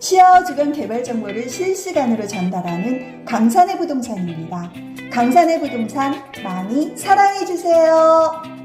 시야와 주변 개발 정보를 실시간으로 전달하는 강산의 부동산입니다. 강산의 부동산 많이 사랑해 주세요.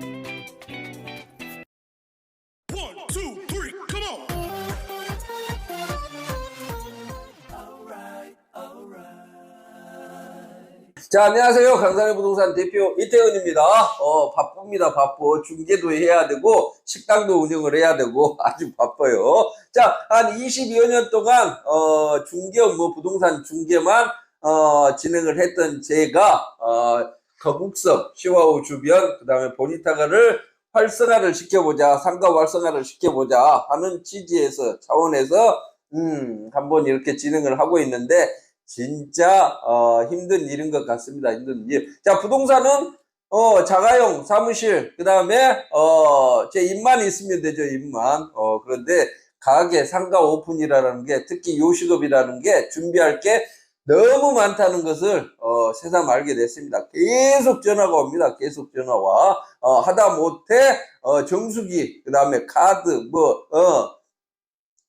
자, 안녕하세요. 강산의 부동산 대표 이태원입니다. 어, 바쁩니다. 바빠. 중개도 해야 되고, 식당도 운영을 해야 되고, 아주 바빠요. 자, 한 22여 년 동안, 어, 중개, 뭐, 부동산 중개만, 어, 진행을 했던 제가, 어, 거북섬, 시와우 주변, 그 다음에 보니타가를 활성화를 시켜보자, 상가 활성화를 시켜보자 하는 취지에서, 차원에서, 음, 한번 이렇게 진행을 하고 있는데, 진짜 어, 힘든 일인 것 같습니다. 힘든 일. 자, 부동산은 어, 자가용 사무실 그 다음에 어, 제 입만 있으면 되죠. 입만. 어, 그런데 가게 상가 오픈이라는 게 특히 요식업이라는 게 준비할 게 너무 많다는 것을 어, 새삼 알게 됐습니다. 계속 전화가 옵니다. 계속 전화와 어, 하다 못해 어, 정수기 그 다음에 카드 뭐 어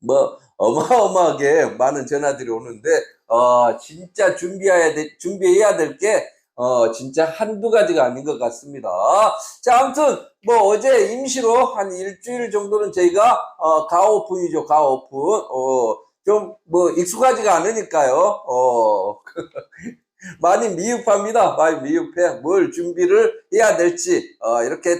뭐 어마어마하게 많은 전화들이 오는데 어 진짜 준비해야 돼 준비해야 될게 어 진짜 한두 가지가 아닌 것 같습니다. 자 아무튼 뭐 어제 임시로 한 일주일 정도는 저희가 어 가오픈이죠 가오픈. 어 좀 뭐 익숙하지가 않으니까요. 어 많이 미흡합니다. 많이 미흡해. 뭘 준비를 해야 될지 어 이렇게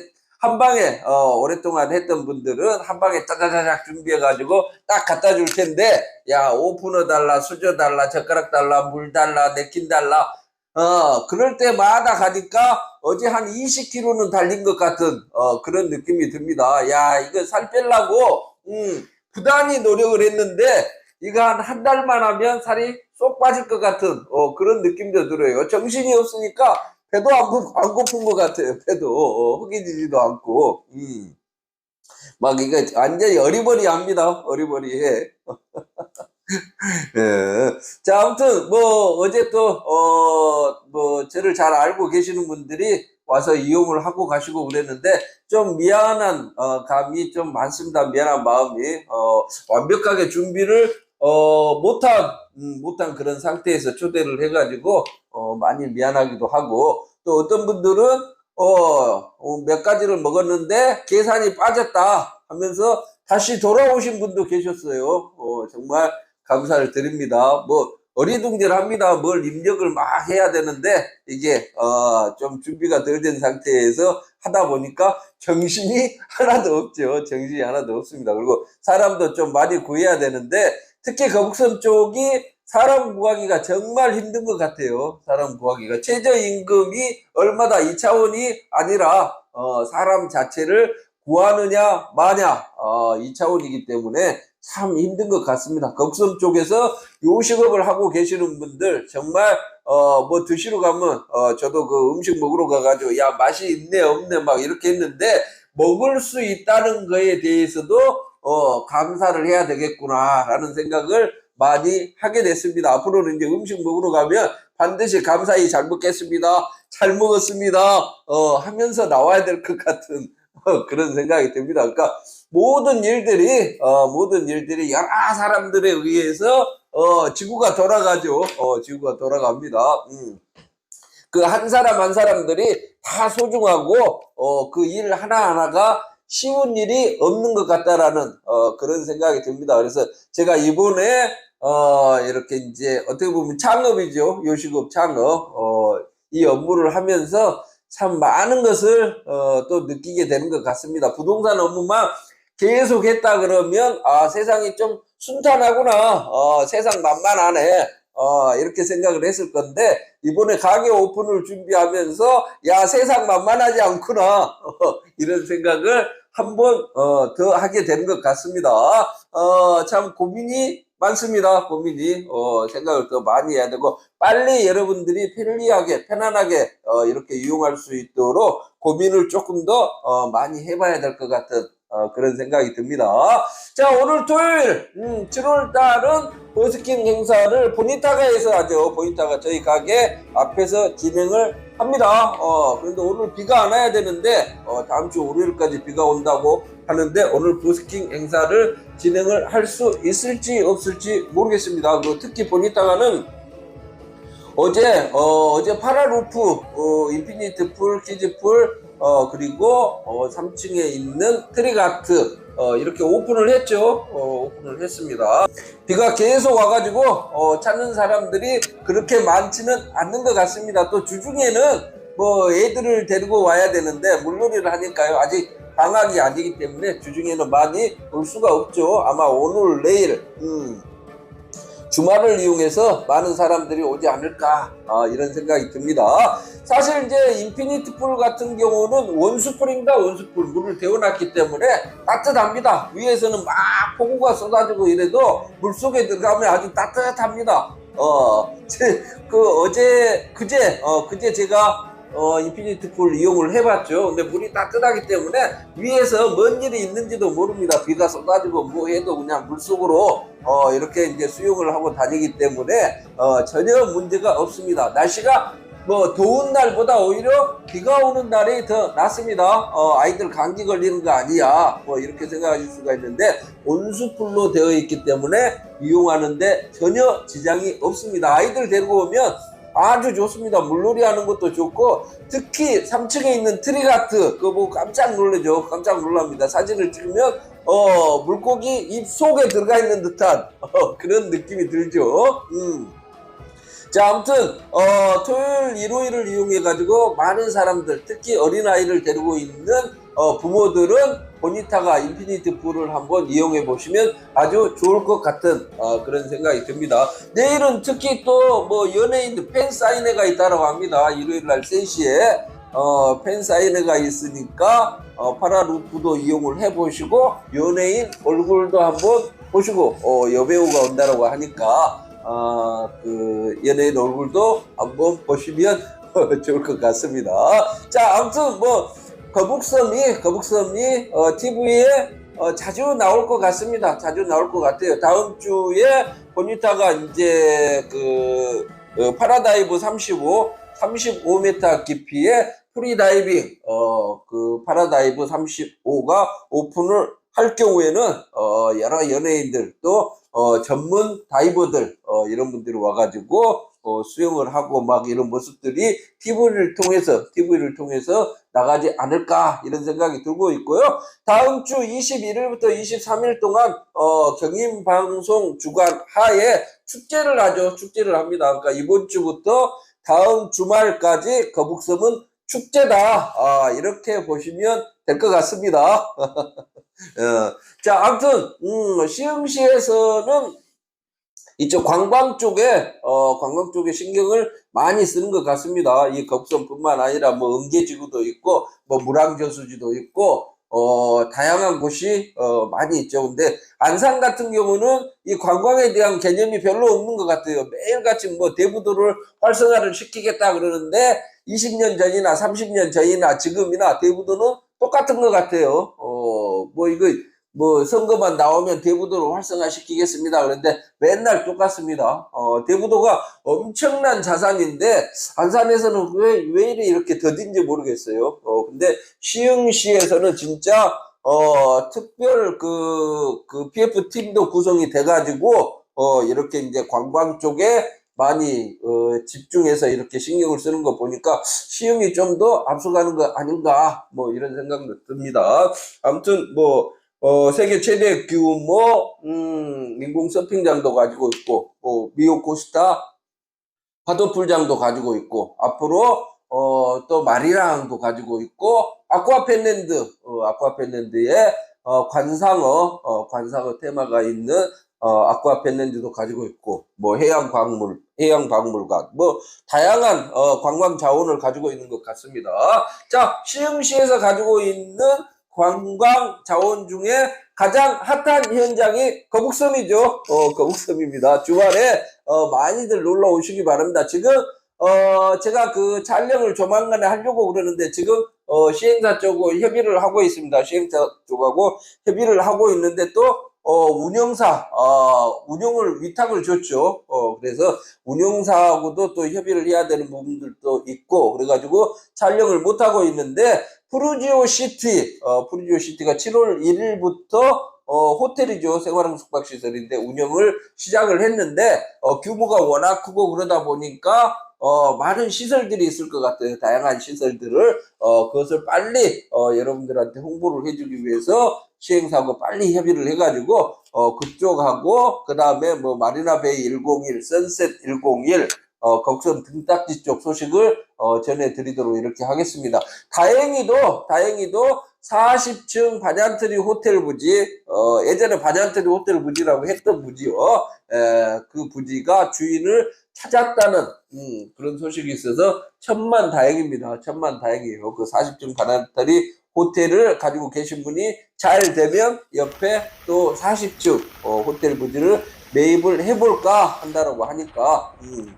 한 방에 어, 오랫동안 했던 분들은 한 방에 짜자자작 준비해가지고 딱 갖다 줄 텐데 야 오프너 달라 수저 달라 젓가락 달라 물 달라 냅킨 달라. 어 그럴 때마다 가니까 어제 한 20kg는 달린 것 같은 어 그런 느낌이 듭니다. 야 이거 살 빼려고 음 부단히 노력을 했는데 이거 한 한 달만 하면 살이 쏙 빠질 것 같은 어 그런 느낌도 들어요. 정신이 없으니까 배도 안, 고, 안 고픈 것 같아요. 배도 어, 허기지지도 않고, 음. 막 이거 완전히 어리버리합니다. 어리버리해. 예. 자, 아무튼 뭐 어제 또어뭐 저를 잘 알고 계시는 분들이 와서 이용을 하고 가시고 그랬는데 좀 미안한 어, 감이 좀 많습니다. 미안한 마음이 어, 완벽하게 준비를 어, 못한 음, 못한 그런 상태에서 초대를 해가지고 어, 많이 미안하기도 하고 또 어떤 분들은 어, 어, 몇 가지를 먹었는데 계산이 빠졌다 하면서 다시 돌아오신 분도 계셨어요. 어, 정말 감사를 드립니다. 뭐 어리둥절합니다. 뭘 입력을 막 해야 되는데 이게 어, 좀 준비가 덜 된 상태에서 하다 보니까 정신이 하나도 없죠. 정신이 하나도 없습니다. 그리고 사람도 좀 많이 구해야 되는데 특히 거북선 쪽이 사람 구하기가 정말 힘든 것 같아요. 사람 구하기가 최저임금이 얼마다 이 차원이 아니라 어, 사람 자체를 구하느냐 마냐 어, 이 차원이기 때문에 참 힘든 것 같습니다. 거북선 쪽에서 요식업을 하고 계시는 분들 정말 어, 뭐 드시러 가면 어, 저도 그 음식 먹으러 가가지고 야 맛이 있네 없네 막 이렇게 했는데 먹을 수 있다는 거에 대해서도 어, 감사를 해야 되겠구나라는 생각을 많이 하게 됐습니다. 앞으로는 이제 음식 먹으러 가면 반드시 감사히 잘 먹겠습니다. 잘 먹었습니다. 어, 하면서 나와야 될 것 같은 어, 그런 생각이 듭니다. 그러니까 모든 일들이 어, 모든 일들이 여러 사람들에 의해서 어, 지구가 돌아가죠. 어, 지구가 돌아갑니다. 음. 그 한 사람 한 사람들이 다 소중하고 어, 그 일 하나하나가 쉬운 일이 없는 것 같다라는 어, 그런 생각이 듭니다. 그래서 제가 이번에 어, 이렇게 이제 어떻게 보면 창업이죠. 요식업 창업. 어, 이 업무를 하면서 참 많은 것을 어, 또 느끼게 되는 것 같습니다. 부동산 업무만 계속 했다 그러면 아, 세상이 좀 순탄하구나. 어, 세상 만만하네. 어, 이렇게 생각을 했을 건데, 이번에 가게 오픈을 준비하면서, 야, 세상 만만하지 않구나. 어, 이런 생각을 한번, 어, 더 하게 되는 것 같습니다. 어, 참 고민이 많습니다. 고민이. 어, 생각을 더 많이 해야 되고, 빨리 여러분들이 편리하게, 편안하게, 어, 이렇게 이용할 수 있도록 고민을 조금 더, 어, 많이 해봐야 될 것 같은, 어, 그런 생각이 듭니다. 자, 오늘 토요일, 음, 7월 달은 버스킹 행사를 보니타가에서 하죠. 보니타가 저희 가게 앞에서 진행을 합니다. 어, 그런데 오늘 비가 안 와야 되는데, 어, 다음 주 월요일까지 비가 온다고 하는데, 오늘 버스킹 행사를 진행을 할 수 있을지 없을지 모르겠습니다. 그 특히 보니다가는 어제 어, 제 파라루프 어, 인피니트 풀 키즈 풀 어, 그리고 어, 3층에 있는 트리가트 어, 이렇게 오픈을 했죠. 어, 오픈을 했습니다. 비가 계속 와가지고 어, 찾는 사람들이 그렇게 많지는 않는 것 같습니다. 또 주중에는 뭐 애들을 데리고 와야 되는데 물놀이를 하니까요. 아직 방학이 아니기 때문에 주중에는 많이 올 수가 없죠. 아마 오늘 내일 음, 주말을 이용해서 많은 사람들이 오지 않을까 아, 이런 생각이 듭니다. 사실 이제 인피니트 풀 같은 경우는 원수풀입니다. 원수풀 물을 데워놨기 때문에 따뜻합니다. 위에서는 막 폭우가 쏟아지고 이래도 물 속에 들어가면 아주 따뜻합니다. 어, 제, 그 어제 그제 어 그제 제가 어, 인피니트 풀 이용을 해봤죠. 근데 물이 따뜻하기 때문에 위에서 뭔 일이 있는지도 모릅니다. 비가 쏟아지고 뭐 해도 그냥 물 속으로 어, 이렇게 이제 수영을 하고 다니기 때문에 어, 전혀 문제가 없습니다. 날씨가 뭐 더운 날보다 오히려 비가 오는 날이 더 낫습니다. 어, 아이들 감기 걸리는 거 아니야. 뭐 이렇게 생각하실 수가 있는데 온수풀로 되어 있기 때문에 이용하는데 전혀 지장이 없습니다. 아이들 데리고 오면 아주 좋습니다. 물놀이 하는 것도 좋고 특히 3층에 있는 트리가트 그거 보고 깜짝 놀라죠. 깜짝 놀랍니다. 사진을 찍으면 어 물고기 입 속에 들어가 있는 듯한 어, 그런 느낌이 들죠. 음. 자, 아무튼 어, 토요일, 일요일을 이용해 가지고 많은 사람들, 특히 어린 아이를 데리고 있는 어, 부모들은 보니타가 인피니트 풀을 한번 이용해 보시면 아주 좋을 것 같은 어, 그런 생각이 듭니다. 내일은 특히 또 뭐 연예인들 팬 사인회가 있다고 합니다. 일요일 날 3시에 어, 팬 사인회가 있으니까 어, 파라루프도 이용을 해보시고 연예인 얼굴도 한번 보시고 어, 여배우가 온다라고 하니까 어, 그 연예인 얼굴도 한번 보시면 좋을 것 같습니다. 자, 아무튼 뭐 거북섬이 거북섬이 어, TV에 어, 자주 나올 것 같습니다. 자주 나올 것 같아요. 다음 주에 보니타가 이제 그 어, 파라다이브 35, 35m 깊이의 프리다이빙 어, 그 파라다이브 35가 오픈을 할 경우에는 어, 여러 연예인들 또 어, 전문 다이버들 어, 이런 분들이 와가지고 어, 수영을 하고 막 이런 모습들이 TV를 통해서 TV를 통해서 나가지 않을까 이런 생각이 들고 있고요. 다음 주 21일부터 23일 동안 어, 경인 방송 주간 하에 축제를 하죠. 축제를 합니다. 그러니까 이번 주부터 다음 주말까지 거북섬은 축제다. 아, 이렇게 보시면 될 것 같습니다. 어, 자, 아무튼 음, 시흥시에서는 이쪽 관광 쪽에 어, 관광 쪽에 신경을 많이 쓰는 것 같습니다. 이 겁섬뿐만 아니라 뭐 은계지구도 있고 뭐 물안저수지도 있고 어, 다양한 곳이 어, 많이 있죠. 근데 안산 같은 경우는 이 관광에 대한 개념이 별로 없는 것 같아요. 매일같이 뭐 대부도를 활성화를 시키겠다 그러는데 20년 전이나 30년 전이나 지금이나 대부도는 똑같은 것 같아요. 어, 뭐 이거 뭐 선거만 나오면 대부도를 활성화시키겠습니다. 그런데 맨날 똑같습니다. 어, 대부도가 엄청난 자산인데 안산에서는 왜, 왜 이렇게 더딘지 모르겠어요. 어, 근데 시흥시에서는 진짜 어, 특별 그, 그 PF 팀도 구성이 돼가지고 어, 이렇게 이제 관광 쪽에 많이 어, 집중해서 이렇게 신경을 쓰는 거 보니까 시흥이 좀 더 앞서가는 거 아닌가 뭐 이런 생각도 듭니다. 아무튼 뭐 어, 세계 최대 규모 음, 인공 서핑장도 가지고 있고 뭐 미오 코스타 파도풀장도 가지고 있고 앞으로 어, 또 마리랑도 가지고 있고 아쿠아펜랜드 어, 아쿠아펜랜드에 어, 관상어 어, 관상어 테마가 있는 어, 아쿠아펜랜드도 가지고 있고 뭐 해양 광물 해양 박물관 뭐 다양한 어, 관광 자원을 가지고 있는 것 같습니다. 자 시흥시에서 가지고 있는 관광 자원 중에 가장 핫한 현장이 거북섬이죠. 어, 거북섬입니다. 주말에 어, 많이들 놀러 오시기 바랍니다. 지금 어, 제가 그 촬영을 조만간에 하려고 그러는데 지금 어, 시행사 쪽하고 협의를 하고 있습니다. 시행사 쪽하고 협의를 하고 있는데 또 어, 운영사, 어, 운영을 위탁을 줬죠. 어, 그래서 운영사하고도 또 협의를 해야 되는 부분들도 있고, 그래가지고 촬영을 못하고 있는데, 푸르지오 시티, 어, 푸르지오 시티가 7월 1일부터 어, 호텔이죠. 생활형 숙박시설인데 운영을 시작을 했는데, 어, 규모가 워낙 크고 그러다 보니까, 어, 많은 시설들이 있을 것 같아요. 다양한 시설들을, 어, 그것을 빨리, 어, 여러분들한테 홍보를 해주기 위해서 시행사하고 빨리 협의를 해가지고, 어, 그쪽하고, 그 다음에 뭐, 마리나베이 101, 선셋 101, 어, 거기서 등딱지 쪽 소식을, 어, 전해드리도록 이렇게 하겠습니다. 다행히도, 다행히도 40층 반얀트리 호텔 부지, 어, 예전에 반얀트리 호텔 부지라고 했던 부지요. 에, 그 부지가 주인을 찾았다는, 음, 그런 소식이 있어서 천만 다행입니다. 천만 다행이에요. 그 40층 반얀트리 호텔을 가지고 계신 분이 잘 되면 옆에 또 40층 어, 호텔 부지를 매입을 해볼까 한다라고 하니까, 음,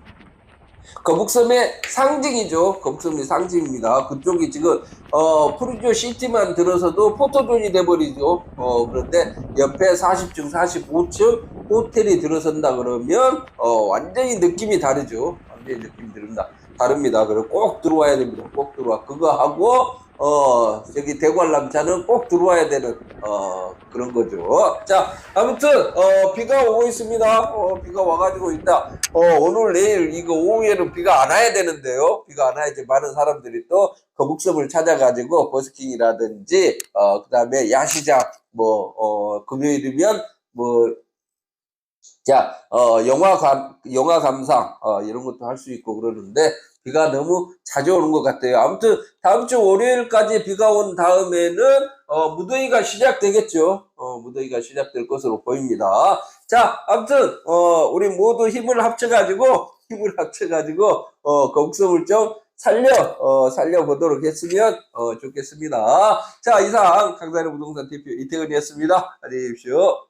거북섬의 상징이죠. 거북섬의 상징입니다. 그쪽이 지금 어 프리조 시티만 들어서도 포토존이 돼버리죠. 어 그런데 옆에 40층, 45층 호텔이 들어선다 그러면 어 완전히 느낌이 다르죠. 완전히 느낌이 다릅니다. 다릅니다. 그리고 꼭 들어와야 됩니다. 꼭 들어와. 그거 하고 어 저기 대관람차는 꼭 들어와야 되는 어 그런 거죠. 자 아무튼 어 비가 오고 있습니다. 어 비가 와가지고 있다. 어 오늘 내일 이거 오후에는 비가 안 와야 되는데요. 비가 안 와야지 많은 사람들이 또 거북섬을 찾아가지고 버스킹이라든지 어 그 다음에 야시장 뭐 어 금요일이면 뭐 자, 어, 영화 감, 영화 감상, 어, 이런 것도 할 수 있고 그러는데, 비가 너무 자주 오는 것 같아요. 아무튼, 다음 주 월요일까지 비가 온 다음에는, 어, 무더위가 시작되겠죠. 어, 무더위가 시작될 것으로 보입니다. 자, 아무튼, 어, 우리 모두 힘을 합쳐가지고, 힘을 합쳐가지고, 어, 거북섬을 좀 살려, 어, 살려보도록 했으면, 어, 좋겠습니다. 자, 이상, 강산의 부동산 대표 이태근이었습니다. 안녕히 계십시오.